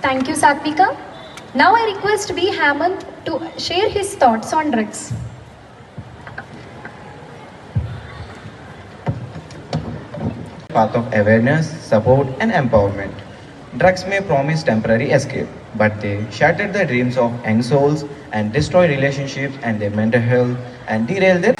Thank you, Satvika. Now I request B. Hammond to share his thoughts on drugs. path of awareness, support, and empowerment. Drugs may promise temporary escape, but they shatter the dreams of young souls and destroy relationships and their mental health and derail their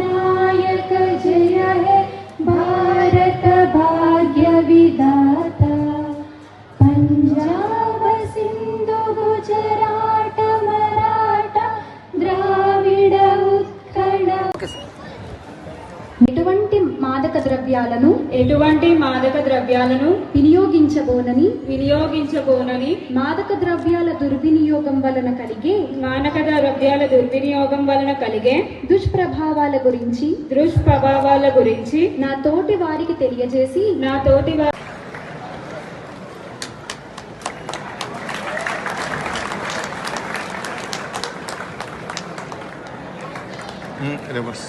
नायक మాదక ద్రవ్యాలను ఎటువంటి మాదక ద్రవ్యాలను వినియోగించబోనని వినియోగించబోనని మాదక ద్రవ్యాల దుర్వినియోగం వలన కలిగే మానక ద్రవ్యాల దుర్వినియోగం వలన కలిగే దుష్ప్రభావాల గురించి దుష్ప్రభావాల గురించి నా తోటి వారికి తెలియజేసి నా తోటి వా- రివర్స్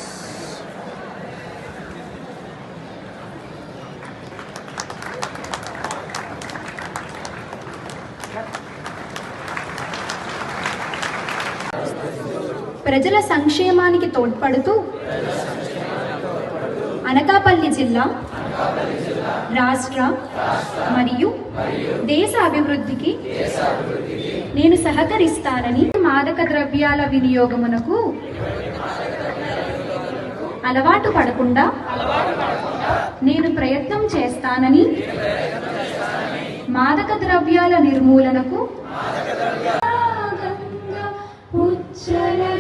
ప్రజల సంక్షేమానికి తోడ్పడుతూ అనకాపల్లి జిల్లా రాష్ట్ర మరియు దేశ అభివృద్ధికి నేను సహకరిస్తానని మాదక ద్రవ్యాల వినియోగమునకు అలవాటు పడకుండా నేను ప్రయత్నం చేస్తానని మాదక ద్రవ్యాల నిర్మూలనకు ఉచ్చల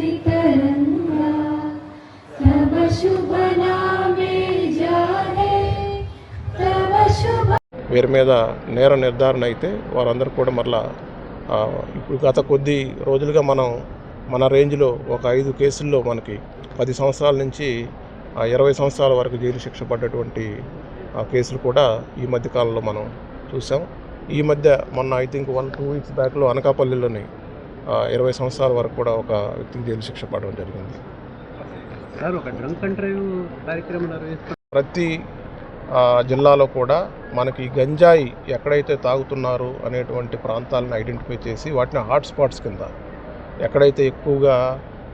तरंगा तव शुभ नामे जाने तव शुभ వీరి మీద నేర నిర్ధారణ అయితే వారందరూ కూడా మరలా ఆ, ఇప్పుడు గత కొద్ది రోజులుగా మనం మన రేంజ్లో ఒక ఐదు కేసుల్లో మనకి పది సంవత్సరాల నుంచి ఆ, ఇరవై సంవత్సరాల వరకు జైలు శిక్ష పడ్డటువంటి ఆ, కేసులు కూడా ఈ మధ్య కాలంలో మనం చూసాం ఈ మధ్య మొన్న I think one two weeks బ్యాక్లో అనకాపల్లిలోని ఆ, ఇరవై సంవత్సరాల వరకు కూడా ఒక వ్యక్తికి జైలు శిక్ష పడడం జరిగింది. ప్రతి జిల్లాలో కూడా మనకి గంజాయి ఎక్కడైతే తాగుతున్నారు అనేటువంటి ప్రాంతాలను ఐడెంటిఫై చేసి వాటిని హాట్ స్పాట్స్ కింద ఎక్కడైతే ఎక్కువగా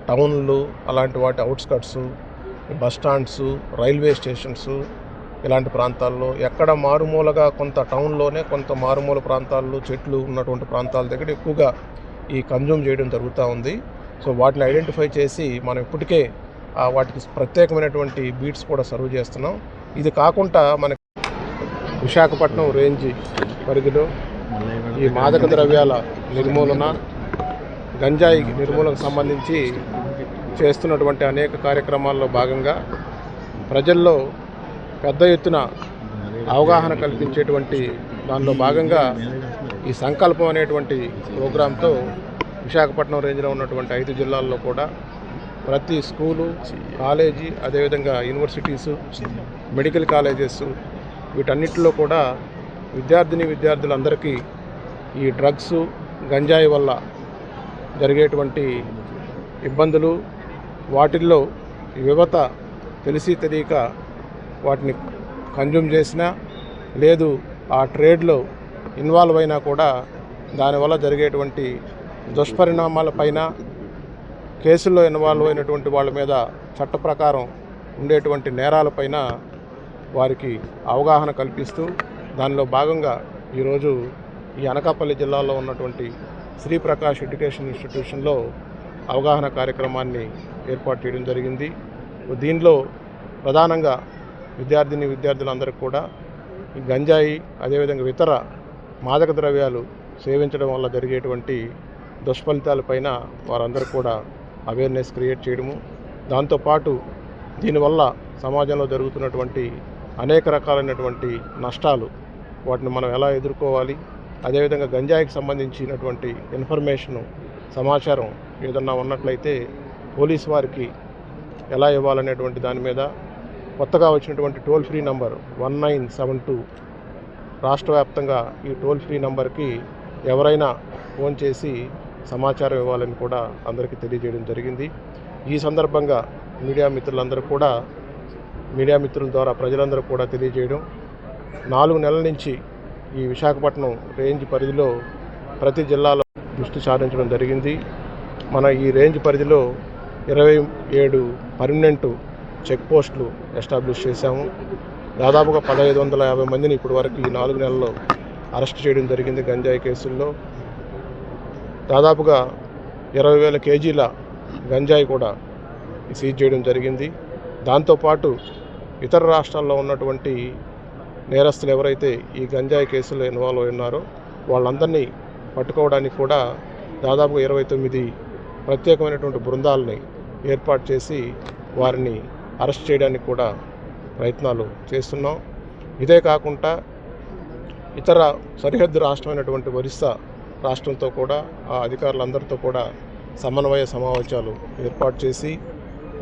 టౌన్లు అలాంటి వాటి outskirts bus stands railway stations ఇలాంటి ప్రాంతాల్లో ఎక్కడ మారుమూలగా కొంత టౌన్లోనే కొంత మారుమూల ప్రాంతాల్లో చెట్లు ఉన్నటువంటి ప్రాంతాల దగ్గర ఎక్కువగా ఈ కన్జ్యూమ్ చేయడం జరుగుతూ ఉంది. సో వాటిని ఐడెంటిఫై చేసి మనం ఇప్పటికే వాటికి ప్రత్యేకమైనటువంటి బీట్స్ కూడా సర్వ్ చేస్తున్నాం. ఇది కాకుండా మనకి విశాఖపట్నం రేంజ్ పరిధిలో ఈ మాదక ద్రవ్యాల నిర్మూలన గంజాయి నిర్మూలనకు సంబంధించి చేస్తున్నటువంటి అనేక కార్యక్రమాల్లో భాగంగా ప్రజల్లో పెద్ద ఎత్తున అవగాహన కల్పించేటువంటి దానిలో భాగంగా ఈ సంకల్పం అనేటువంటి ప్రోగ్రాంతో విశాఖపట్నం రేంజ్లో ఉన్నటువంటి ఐదు జిల్లాల్లో కూడా ప్రతి స్కూలు కాలేజీ అదేవిధంగా యూనివర్సిటీసు మెడికల్ కాలేజెస్ వీటన్నిటిలో కూడా విద్యార్థిని విద్యార్థులందరికీ ఈ డ్రగ్స్ గంజాయి వల్ల జరిగేటువంటి ఇబ్బందులు వాటిల్లో యువత తెలిసి తెలియక వాటిని కన్జ్యూమ్ చేసినా లేదు ఆ ట్రేడ్లో ఇన్వాల్వ్ అయినా కూడా దానివల్ల జరిగేటువంటి దుష్పరిణామాలపైన కేసుల్లో ఇన్వాల్వ్ అయినటువంటి వాళ్ళ మీద చట్ట ప్రకారం ఉండేటువంటి నేరాలపైన వారికి అవగాహన కల్పిస్తూ దానిలో భాగంగా ఈరోజు ఈ అనకాపల్లి జిల్లాలో ఉన్నటువంటి శ్రీప్రకాష్ ఎడ్యుకేషన్ ఇన్స్టిట్యూషన్లో అవగాహన కార్యక్రమాన్ని ఏర్పాటు చేయడం జరిగింది. దీనిలో ప్రధానంగా విద్యార్థిని విద్యార్థులందరికీ కూడా ఈ గంజాయి అదేవిధంగా ఇతర మాదక ద్రవ్యాలు సేవించడం వల్ల జరిగేటువంటి దుష్ఫలితాలపైన వారందరూ కూడా అవేర్నెస్ క్రియేట్ చేయడము. దాంతోపాటు దీనివల్ల సమాజంలో జరుగుతున్నటువంటి అనేక రకాలైనటువంటి నష్టాలు వాటిని మనం ఎలా ఎదుర్కోవాలి? అదేవిధంగా గంజాయికి సంబంధించినటువంటి ఇన్ఫర్మేషను సమాచారం ఏదన్నా ఉన్నట్లయితే పోలీస్ వారికి ఎలా ఇవ్వాలనేటువంటి దాని మీద కొత్తగా వచ్చినటువంటి toll free number one nine seven two రాష్ట్ర వ్యాప్తంగా ఈ టోల్ ఫ్రీ నంబర్కి ఎవరైనా ఫోన్ చేసి సమాచారం ఇవ్వాలని కూడా అందరికీ తెలియజేయడం జరిగింది. ఈ సందర్భంగా మీడియా మిత్రులందరూ కూడా మీడియా మిత్రుల ద్వారా ప్రజలందరూ కూడా తెలియజేయడం. నాలుగు నెలల నుంచి ఈ విశాఖపట్నం రేంజ్ పరిధిలో ప్రతి జిల్లాలో దృష్టి సారించడం జరిగింది. మన ఈ రేంజ్ పరిధిలో ఇరవై ఏడు పర్మనెంట్ చెక్ పోస్టులు ఎస్టాబ్లిష్ చేశాము. దాదాపుగా పదహైదు వందల యాభై మందిని ఇప్పటి వరకు ఈ నాలుగు నెలల్లో అరెస్ట్ చేయడం జరిగింది గంజాయి కేసుల్లో. దాదాపుగా ఇరవై వేల కేజీల గంజాయి కూడా సీజ్ చేయడం జరిగింది. దాంతోపాటు ఇతర రాష్ట్రాల్లో ఉన్నటువంటి నేరస్తులు ఎవరైతే ఈ గంజాయి కేసులో ఇన్వాల్వ్ అయి ఉన్నారో వాళ్ళందరినీ పట్టుకోవడానికి కూడా దాదాపుగా ఇరవై తొమ్మిది ప్రత్యేకమైనటువంటి బృందాలని ఏర్పాటు చేసి వారిని అరెస్ట్ చేయడానికి కూడా ప్రయత్నాలు చేస్తున్నాం. ఇదే కాకుండా ఇతర సరిహద్దు రాష్ట్రమైనటువంటి ఒరిస్సా రాష్ట్రంతో కూడా ఆ అధికారులందరితో కూడా సమన్వయ సమావేశాలు ఏర్పాటు చేసి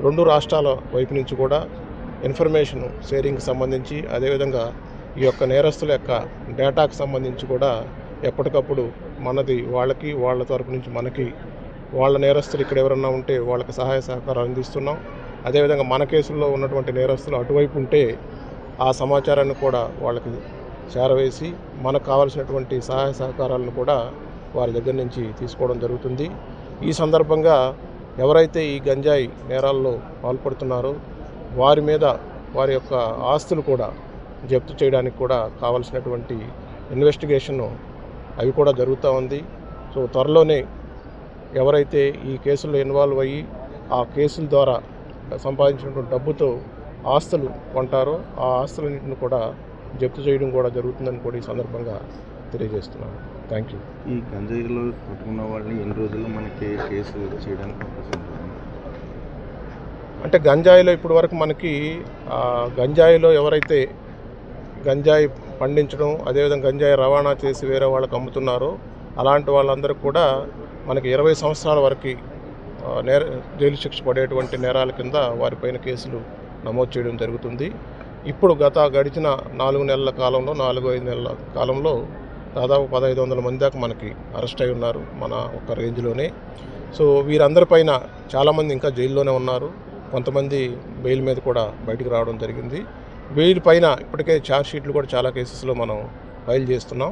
రెండు రాష్ట్రాల వైపు నుంచి కూడా ఇన్ఫర్మేషన్ షేరింగ్కి సంబంధించి అదేవిధంగా ఈ యొక్క నేరస్తుల యొక్క డేటాకు సంబంధించి కూడా ఎప్పటికప్పుడు మనది వాళ్ళకి వాళ్ళ తరపు నుంచి మనకి వాళ్ళ నేరస్తులు ఇక్కడ ఎవరన్నా ఉంటే వాళ్ళకి సహాయ సహకారాలు అందిస్తున్నాం. అదేవిధంగా మన కేసుల్లో ఉన్నటువంటి నేరస్తులు అటువైపు ఉంటే ఆ సమాచారాన్ని కూడా వాళ్ళకి చేరవేసి మనకు కావాల్సినటువంటి సహాయ సహకారాలను కూడా వారి దగ్గర నుంచి తీసుకోవడం జరుగుతుంది. ఈ సందర్భంగా ఎవరైతే ఈ గంజాయి నేరాల్లో పాల్పడుతున్నారో వారి మీద వారి యొక్క ఆస్తులు కూడా జప్తు చేయడానికి కూడా కావాల్సినటువంటి ఇన్వెస్టిగేషన్ అవి కూడా జరుగుతూ ఉంది. సో త్వరలోనే ఎవరైతే ఈ కేసుల్లో ఇన్వాల్వ్ అయ్యి ఆ కేసుల ద్వారా సంపాదించినటువంటి డబ్బుతో ఆస్తులు కొంటారో ఆ ఆస్తులన్నింటిని కూడా జప్తు చేయడం కూడా జరుగుతుందని కూడా ఈ సందర్భంగా తెలియజేస్తున్నాను. థ్యాంక్ యూ ఈ గంజాయిలో పట్టుకున్న వాళ్ళని ఎన్ని రోజుల్లో మనకి కేసు చేయడానికి అంటే గంజాయిలో ఇప్పటి వరకు మనకి గంజాయిలో ఎవరైతే గంజాయి పండించడం అదేవిధంగా గంజాయి రవాణా చేసి వేరే వాళ్ళకి అమ్ముతున్నారో అలాంటి వాళ్ళందరూ కూడా మనకి ఇరవై సంవత్సరాల వరకు నేర జైలు శిక్ష పడేటువంటి నేరాల కింద వారిపైన కేసులు నమోదు చేయడం జరుగుతుంది. ఇప్పుడు గత గడిచిన నాలుగు నెలల కాలంలో నాలుగు ఐదు నెలల కాలంలో దాదాపు పదహైదు వందల మంది దాకా మనకి అరెస్ట్ అయి ఉన్నారు మన ఒక రేంజ్లోనే. సో వీరందరిపైన చాలామంది ఇంకా జైల్లోనే ఉన్నారు. కొంతమంది బెయిల్ మీద కూడా బయటికి రావడం జరిగింది. బెయిల్ పైన ఇప్పటికే ఛార్జ్ షీట్లు కూడా చాలా కేసెస్లో మనం ఫైల్ చేస్తున్నాం.